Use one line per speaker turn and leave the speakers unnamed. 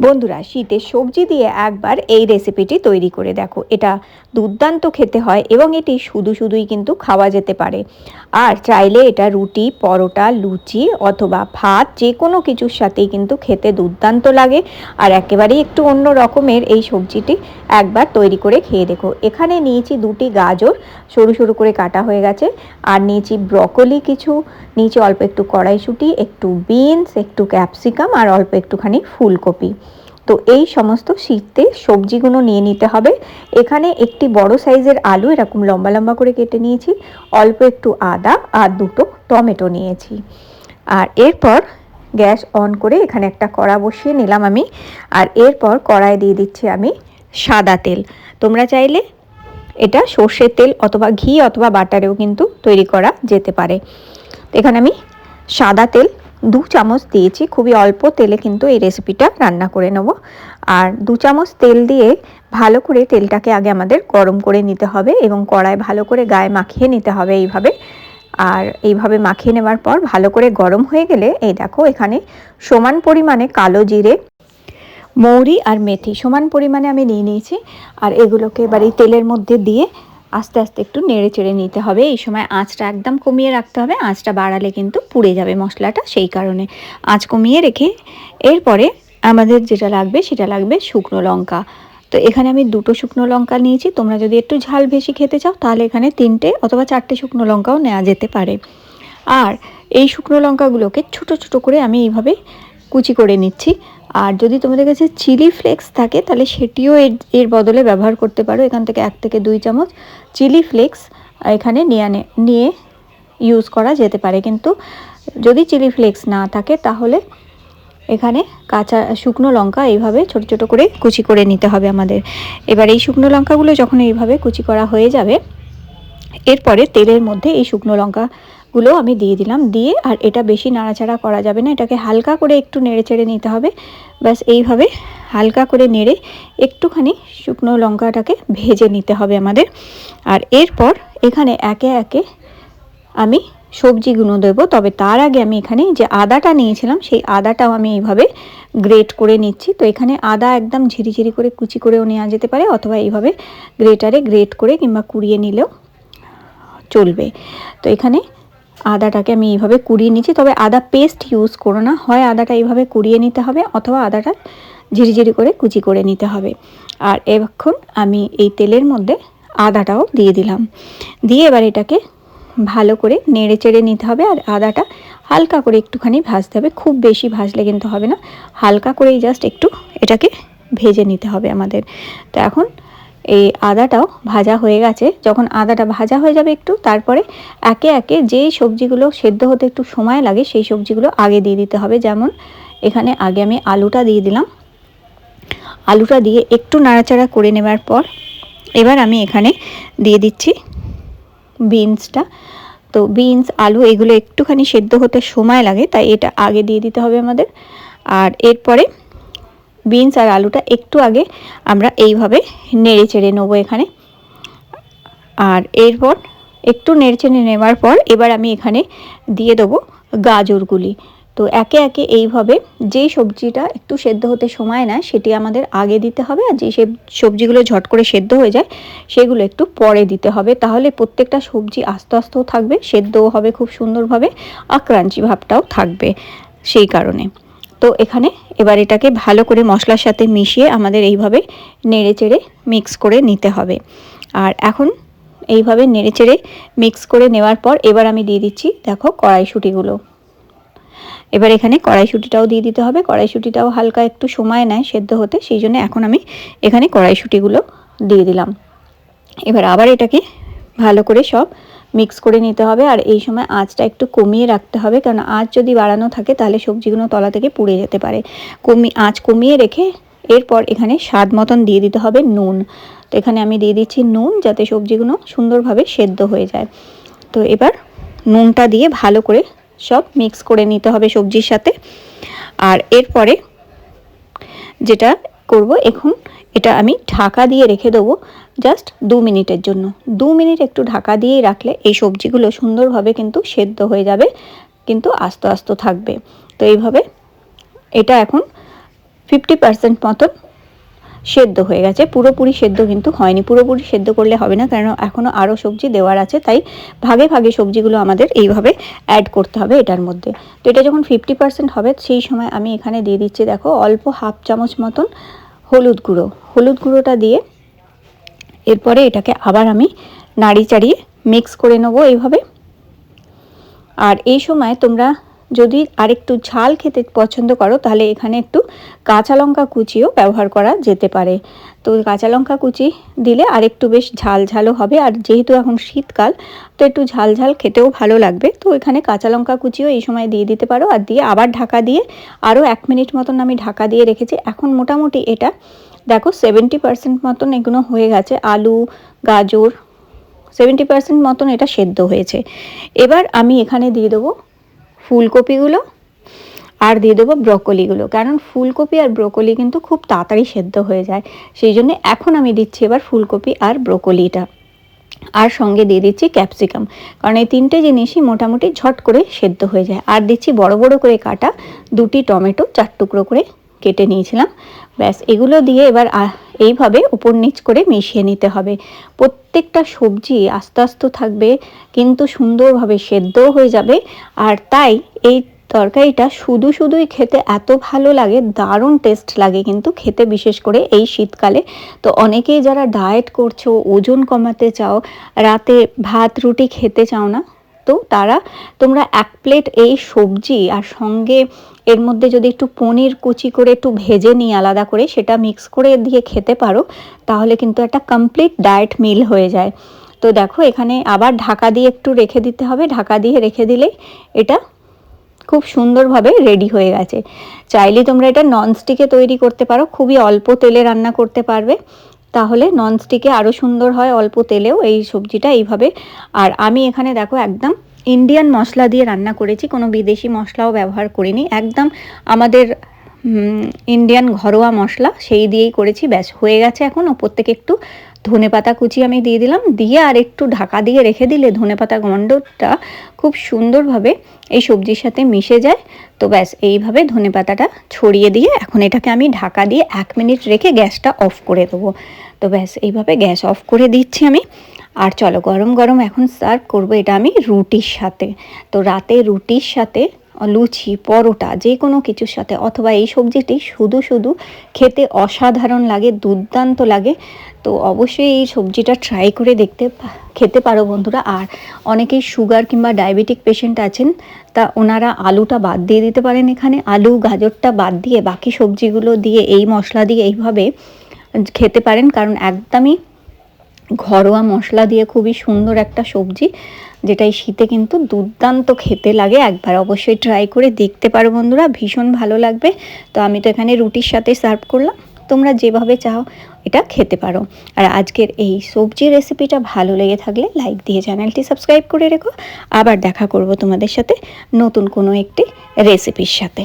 বন্ধুরা, শীতে সবজি দিয়ে একবার এই রেসিপিটি তৈরি করে দেখো। এটা দুর্দান্ত খেতে হয় এবং এটি শুধু শুধুই কিন্তু খাওয়া যেতে পারে। আর চাইলে এটা রুটি, পরোটা, লুচি অথবা ভাত যে কোনো কিছুর সাথেই কিন্তু খেতে দুর্দান্ত লাগে। আর একেবারেই একটু অন্য রকমের এই সবজিটি একবার তৈরি করে খেয়ে দেখো। এখানে নিয়েছি দুটি গাজর, সরু সরু করে কাটা হয়ে গেছে। আর নিয়েছি ব্রকলি কিছু, নিয়েছি অল্প একটু কড়াইশুঁটি, একটু বিনস, একটু ক্যাপসিকাম আর অল্প একটুখানি ফুলকপি। তো এই সমস্ত শীতে সবজিগুলো নিয়ে নিতে হবে। এখানে একটি বড় সাইজের আলু, এরকম লম্বা লম্বা করে কেটে নিয়েছি। অল্প একটু আদা আর দুটো টমেটো নিয়েছি। আর এরপর গ্যাস অন করে এখানে একটা কড়া বসিয়ে নিলাম আমি। আর এরপর কড়ায় দিয়ে দিচ্ছি আমি সাদা তেল। তোমরা চাইলে এটা সর্ষের তেল অথবা ঘি অথবা বাটারেও কিন্তু তৈরি করা যেতে পারে। এখানে আমি সাদা তেল দু চামচ দিয়েছি। খুবই অল্প তেলে কিন্তু এই রেসিপিটা রান্না করে নেব। আর দু চামচ তেল দিয়ে ভালো করে তেলটাকে আগে আমাদের গরম করে নিতে হবে এবং কড়ায় ভালো করে গায়ে মাখিয়ে নিতে হবে এইভাবে। আর এইভাবে মাখিয়ে নেওয়ার পর ভালো করে গরম হয়ে গেলে, এই দেখো এখানে সমান পরিমাণে কালো জিরে মৌরি আর মেথি সমান পরিমাণে আমি নিয়ে নিয়েছি। আর এগুলোকে এবার এই তেলের মধ্যে দিয়ে আস্তে আস্তে একটু নেড়ে চেড়ে নিতে হবে। এই সময় আঁচটা একদম কমিয়ে রাখতে হবে। আঁচটা বাড়ালে কিন্তু পুড়ে যাবে মশলাটা সেই কারণে। আঁচ কমিয়ে রেখে এরপরে আমাদের যেটা লাগবে সেটা লাগবে শুকনো লঙ্কা। তো এখানে আমি দুটো শুকনো লঙ্কা নিয়েছি। তোমরা যদি একটু ঝাল বেশি খেতে চাও তাহলে এখানে তিনটে অথবা চারটে শুকনো লঙ্কাও নেওয়া যেতে পারে। আর এই শুকনো লঙ্কাগুলোকে ছোট ছোট করে আমি এইভাবে কুচি করে নিচ্ছি। আর যদি তোমাদের কাছে চিলি ফ্লেক্স থাকে, তাহলে সেটিও এর এর বদলে ব্যবহার করতে পারো। এখান থেকে এক থেকে দুই চামচ চিলি ফ্লেক্স এখানে নিয়ে নিয়ে ইউজ করা যেতে পারে। কিন্তু যদি চিলি ফ্লেক্স না থাকে, তাহলে এখানে কাঁচা শুকনো লঙ্কা এইভাবে ছোট ছোট করে কুচি করে নিতে হবে আমাদের। এবার এই শুকনো লঙ্কাগুলো যখন এইভাবে কুচি করা হয়ে যাবে, এরপরে তেলের মধ্যে এই শুকনো লঙ্কা গুলো আমি দিয়ে দিলাম। দিয়ে আর এটা বেশি নাড়াচাড়া করা যাবে না, এটাকে হালকা করে একটু নেড়ে চেড়ে নিতে হবে। ব্যাস, এইভাবে হালকা করে নেড়ে একটুখানি শুকনো লঙ্কাটাকে ভেজে নিতে হবে আমাদের। আর এরপর এখানে একে একে আমি সবজিগুলো দেবো। তবে তার আগে আমি এখানে যে আদাটা নিয়েছিলাম, সেই আদাটাও আমি এইভাবে গ্রেট করে নিচ্ছি। তো এখানে আদা একদম ঝিরিঝিরি করে কুচি করেও নেওয়া যেতে পারে, অথবা এইভাবে গ্রেটারে গ্রেট করে কিংবা কুড়িয়ে নিলেও চলবে। তো এখানে আদাটাকে আমি এইভাবে কুড়িয়ে নিচ্ছি। তবে আদা পেস্ট ইউজ করো না। হয় আদাটা এইভাবে কুড়িয়ে নিতে হবে অথবা আদাটা ঝিরিঝিরি করে কুচি করে নিতে হবে। আর এখন আমি এই তেলের মধ্যে আদাটাও দিয়ে দিলাম। দিয়ে এবার এটাকে ভালো করে নেড়ে চেড়ে নিতে হবে আর আদাটা হালকা করে একটুখানি ভাজতে হবে। খুব বেশি ভাজলে কিন্তু হবে না। হালকা করেই জাস্ট একটু এটাকে ভেজে নিতে হবে আমাদের। তো এখন এই আদাটাও ভাজা হয়ে গেছে। যখন আদাটা ভাজা হয়ে যাবে একটু, তারপরে একে একে যেই সবজিগুলো সেদ্ধ হতে একটু সময় লাগে, সেই সবজিগুলো আগে দিয়ে দিতে হবে। যেমন এখানে আগে আমি আলুটা দিয়ে দিলাম। আলুটা দিয়ে একটু নাড়াচাড়া করে নেবার পর এবার আমি এখানে দিয়ে দিচ্ছি বিনসটা। তো বিনস, আলু এগুলো একটুখানি সেদ্ধ হতে সময় লাগে, তাই এটা আগে দিয়ে দিতে হবে আমাদের। আর এরপরে বিনস আর আলুটা একটু আগে আমরা এইভাবে নেড়ে চেড়ে নেব এখানে। আর এরপর একটু নেড়ে চেড়ে নেওয়ার পর এবার আমি এখানে দিয়ে দেবো গাজরগুলি। তো একে একে এইভাবে যেই সবজিটা একটু সেদ্ধ হতে সময় নেয় সেটি আমাদের আগে দিতে হবে, আর যে সবজিগুলো ঝট করে সেদ্ধ হয়ে যায় সেগুলো একটু পরে দিতে হবে। তাহলে প্রত্যেকটা সবজি আস্তে আস্তেও থাকবে, সেদ্ধও হবে খুব সুন্দরভাবে, আর ক্রাঞ্চি ভাবটাও থাকবে সেই কারণে। তো এখানে এবার এটাকে ভালো করে মশলার সাথে মিশিয়ে আমাদের এইভাবে নেড়ে চেড়ে মিক্স করে নিতে হবে। আর এখন এইভাবে নেড়ে চেড়ে মিক্স করে নেওয়ার পর এবার আমি দিয়ে দিচ্ছি, দেখো, কড়াইশুটিগুলো। এবার এখানে কড়াইশুটিটাও দিয়ে দিতে হবে। কড়াইশুটিটাও হালকা একটু সময় নেয় সেদ্ধ হতে, সেই জন্য এখন আমি এখানে কড়াইশুটিগুলো দিয়ে দিলাম। এবার আবার এটাকে ভালো করে সব মিক্স করে নিতে হবে আর এই সময় আঁচটা একটু কমিয়ে রাখতে হবে কারণ আঁচ যদি বাড়ানো থাকে তাহলে সবজিগুলো তলা থেকে পুড়ে যেতে পারে। কমি, আঁচ কমিয়ে রেখে এরপর এখানে স্বাদ মতন দিয়ে দিতে হবে নুন। তো এখানে আমি দিয়ে দিচ্ছি নুন যাতে সবজিগুলো সুন্দরভাবে সেদ্ধ হয়ে যায়। তো এবার নুনটা দিয়ে ভালো করে সব মিক্স করে নিতে হবে সবজির সাথে। আর এরপরে যেটা করব। এখন এটা আমি ঢাকা দিয়ে রেখে দেবো জাস্ট দু মিনিটের জন্য। দু মিনিট একটু ঢাকা দিয়েই রাখলে এই সবজিগুলো সুন্দরভাবে কিন্তু সেদ্ধ হয়ে যাবে, কিন্তু আস্তে আস্তে থাকবে। তো এইভাবে এটা এখন ফিফটি পার্সেন্ট মতন সেদ্ধ হয়ে গেছে। পুরোপুরি সেদ্ধ কিন্তু হয়নি। পুরোপুরি সেদ্ধ করলে হবে না কারণ এখনও আরও সবজি দেওয়ার আছে, তাই ভাগে ভাগে সবজিগুলো আমাদের এইভাবে অ্যাড করতে হবে এটার মধ্যে। তো এটা যখন ফিফটি পার্সেন্ট হবে, সেই সময় আমি এখানে দিয়ে দিচ্ছি, দেখো, অল্প হাফ চামচ মতন হলুদ গুঁড়ো। হলুদ গুঁড়োটা দিয়ে এরপরে এটাকে আবার আমি নাড়ি চাড়িয়ে মিক্স করে নেব এইভাবে। আর এই সময় তোমরা যদি আরেকটু ঝাল খেতে পছন্দ করো, তাহলে এখানে একটু কাঁচা লঙ্কা কুচিও ব্যবহার করা যেতে পারে। তো কাঁচা লঙ্কা কুচি দিলে আরেকটু বেশ ঝাল ঝালও হবে। আর যেহেতু এখন শীতকাল, তো একটু ঝাল ঝাল খেতেও ভালো লাগবে। তো এখানে কাঁচা লঙ্কা কুচিও এই সময় দিয়ে দিতে পারো। আর দিয়ে আবার ঢাকা দিয়ে আরও এক মিনিট মতন আমি ঢাকা দিয়ে রেখেছি। এখন মোটামুটি এটা, দেখো সেভেন্টি পার্সেন্ট মতন এগুলো হয়ে গেছে। আলু, গাজর সেভেন্টি পার্সেন্ট মতন এটা সেদ্ধ হয়েছে। এবার আমি এখানে দিয়ে দেবো ফুলকপিগুলো আর দিয়ে দেবো ব্রকলিগুলো। কারণ ফুলকপি আর ব্রকলি কিন্তু খুব তাড়াতাড়ি সেদ্ধ হয়ে যায়। সেই জন্য এখন আমি দিচ্ছি এবার ফুলকপি আর ব্রকলিটা। আর সঙ্গে দিয়ে দিচ্ছি ক্যাপসিকাম। কারণ এই তিনটে জিনিসই মোটামুটি ঝট করে সেদ্ধ হয়ে যায়। আর দিচ্ছি বড় বড় করে কাটা দুটি টমেটো, চার টুকরো করে কেটে নিয়েছিলাম। ব্যাস, এগুলো দিয়ে এবার এইভাবে উপর নিচ করে মিশিয়ে নিতে হবে। প্রত্যেকটা সবজি আস্তে আস্তে থাকবে, কিন্তু সুন্দরভাবে সেদ্ধও হয়ে যাবে। আর তাই এই তরকারিটা শুধু শুধুই খেতে এত ভালো লাগে, দারুণ টেস্ট লাগে কিন্তু খেতে, বিশেষ করে এই শীতকালে। তো অনেকেই যারা ডায়েট করছ, ওজন কমাতে চাও, রাতে ভাত, রুটি খেতে চাও না তো তারা, তোমরা এক প্লেট এই সবজি আর সঙ্গে এর মধ্যে যদি একটু পনির কুচি করে একটু ভেজে নিই আলাদা করে সেটা মিক্স করে দিয়ে খেতে পারো, তাহলে কিন্তু একটা কমপ্লিট ডায়েট মিল হয়ে যায়। তো দেখো, এখানে আবার ঢাকা দিয়ে একটু রেখে দিতে হবে। ঢাকা দিয়ে রেখে দিলেই এটা খুব সুন্দরভাবে রেডি হয়ে গেছে। চাইলে তোমরা এটা ননস্টিকে তৈরি করতে পারো। খুবই অল্প তেলে রান্না করতে পারবে। তাহলে ননস্টিকে আরও সুন্দর হয় অল্প তেলেও এই সবজিটা এইভাবে। আর আমি এখানে দেখো একদম ইন্ডিয়ান মশলা দিয়ে রান্না করেছি, কোনো বিদেশি মশলাও ব্যবহার করিনি। একদম আমাদের ইন্ডিয়ান ঘরোয়া মশলা, সেই দিয়েই করেছি, ব্যাস, হয়ে গেছে এখন ওপর থেকে একটু ধনে পাতা কুচি আমি দিয়ে দিলাম, দিয়ে আর একটু ঢাকা দিয়ে রেখে দিলে ধনে পাতা গন্ডটা খুব সুন্দরভাবে এই সবজির সাথে মিশে যায়, তো ব্যাস, এইভাবে ধনে পাতাটা ছড়িয়ে দিয়ে এখন এটাকে আমি ঢাকা দিয়ে এক মিনিট রেখে গ্যাসটা অফ করে দেবো, তো ব্যাস, এইভাবে গ্যাস অফ করে দিচ্ছি আমি, আর চলো গরম গরম এখন সার্ভ করব এটা আমি রুটির সাথে, তো রাতে রুটির সাথে লুচি, পরোটা, যে কোনো কিছুর সাথে, অথবা এই সবজিটি শুধু শুধু খেতে অসাধারণ লাগে, দুর্দান্ত লাগে, তো অবশ্যই এই সবজিটা ট্রাই করে দেখতে খেতে পারো বন্ধুরা। আর অনেকেই সুগার কিংবা ডায়াবেটিক পেশেন্ট আছেন, তা ওনারা আলুটা বাদ দিয়ে দিতে পারেন এখানে। আলু, গাজরটা বাদ দিয়ে বাকি সবজিগুলো দিয়ে এই মশলা দিয়ে এইভাবে খেতে পারেন, কারণ একদমই ঘরোয়া মশলা দিয়ে খুবই সুন্দর একটা সবজি। যেটা এই শীতে কিন্তু দুর্দান্ত খেতে লাগে, একবার অবশ্যই ট্রাই করে দেখতে পারো বন্ধুরা, ভীষণ ভালো লাগবে। তো আমি তো এখানে রুটির সাথে সার্ভ করলাম, তোমরা যেভাবে চাও এটা খেতে পারো। আর আজকের এই সবজি রেসিপিটা ভালো লেগে থাকলে লাইক দিয়ে চ্যানেলটি সাবস্ক্রাইব করে রেখো। আবার দেখা করব তোমাদের সাথে নতুন কোনো একটি রেসিপির সাথে।